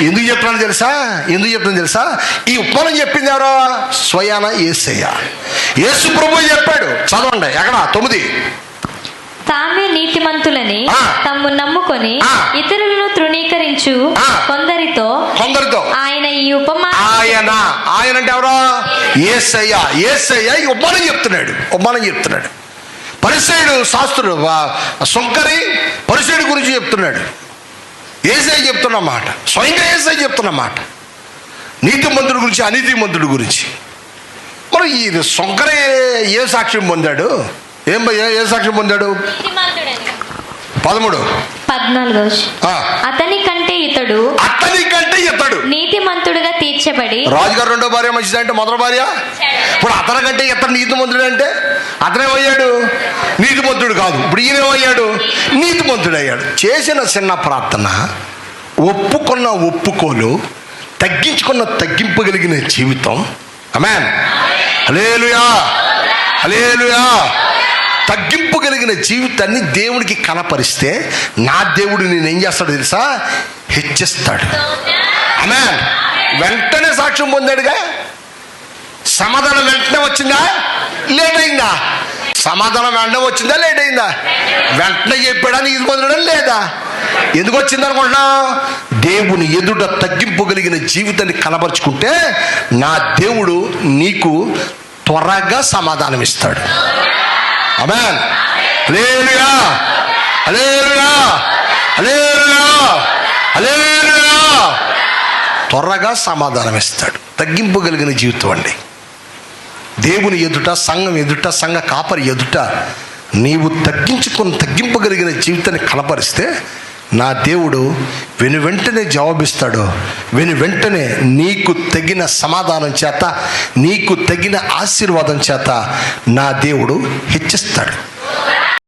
ఎందుకు చెప్తున్నాను తెలుసా? ఎందుకు చెప్తున్నాను తెలుసా? ఈ ఉపమానం చెప్పింది ఎవరో? స్వయాన ఏసయ్య. యేసు ప్రభు చెప్పాడు. చదవండి. ఎక్కడ? తొమ్మిది. తామే నీతిమంతులని. తమ్ము నమ్ముకొని. ఇతరులను తృణీకరించు. కొందరితో కొందరితో. ఆయన ఈ ఉపమా ఆయన. ఆయన అంటే ఎవరో? ఏసయ్య. ఏసయ్య ఈ ఉపమానం చెప్తున్నాడు. ఉపమానం చెప్తున్నాడు. పరిసయుడు శాస్త్రుడు సొంకరి పరిసయుడు గురించి చెప్తున్నాడు. ఏసై చెప్తున్న మాట. స్వయంగా ఏసై చెప్తున్న మాట. నీతిమంతుడి గురించి అనీతిమంతుడి గురించి. మరి ఈ సొంకరే ఏ సాక్ష్యం పొందాడు? ఏం ఏ- సాక్ష్యం పొందాడు? పదమూడు. పద్నాలుగో. అతని కంటే ఇతడు అతని కంటే ఇతడు. నీతిమంతుడుగా తీర్చబడి రాజుగారు రెండో భార్య మంచిదా అంటే మొదటి భార్య? ఇప్పుడు అతని కంటే ఇతను నీతిమంతుడు అంటే అతనేమయ్యాడు నీతిమంతుడు కాదు. ఇప్పుడు ఈయనేమయ్యాడు నీతిమంతుడు అయ్యాడు చేసిన చిన్న ప్రార్థన ఒప్పుకున్న ఒప్పుకోలు తగ్గించుకున్న తగ్గింపగలిగిన జీవితం. అమెన్ అలేలుయా తగ్గింపు కలిగిన జీవితాన్ని దేవుడికి కనపరిస్తే నా దేవుడు నేను ఏం చేస్తాడు తెలుసా? హెచ్చిస్తాడు. అమెన్ వెంటనే సాక్ష్యం పొందాడుగా? సమాధానం వెంటనే వచ్చిందా? లేట్ అయిందా సమాధానం వెంటనే వచ్చిందా లేట్ అయిందా వెంటనే చెప్పాడని ఇది పొందడం లేదా? ఎందుకు వచ్చింది అనుకుంటున్నావు దేవుని ఎదుట తగ్గింపు కలిగిన జీవితాన్ని కనపరుచుకుంటే నా దేవుడు నీకు త్వరగా సమాధానం ఇస్తాడు. Amen hallelujah. Hallelujah. Hallelujah. Hallelujah. త్వరగా సమాధానం ఇస్తాడు. తగ్గింపు కలిగిన జీవితం అండి. దేవుని ఎదుట సంఘం ఎదుట సంఘ కాపరి ఎదుట నీవు తగ్గించుకొని తగ్గింపగలిగిన జీవితాన్ని కనపరిస్తే నా దేవుడు వెను వెంటనే జవాబిస్తాడు. వెను వెంటనే నీకు తగిన సమాధానం చేత నీకు తగిన ఆశీర్వాదం చేత నా దేవుడు హెచ్చిస్తాడు.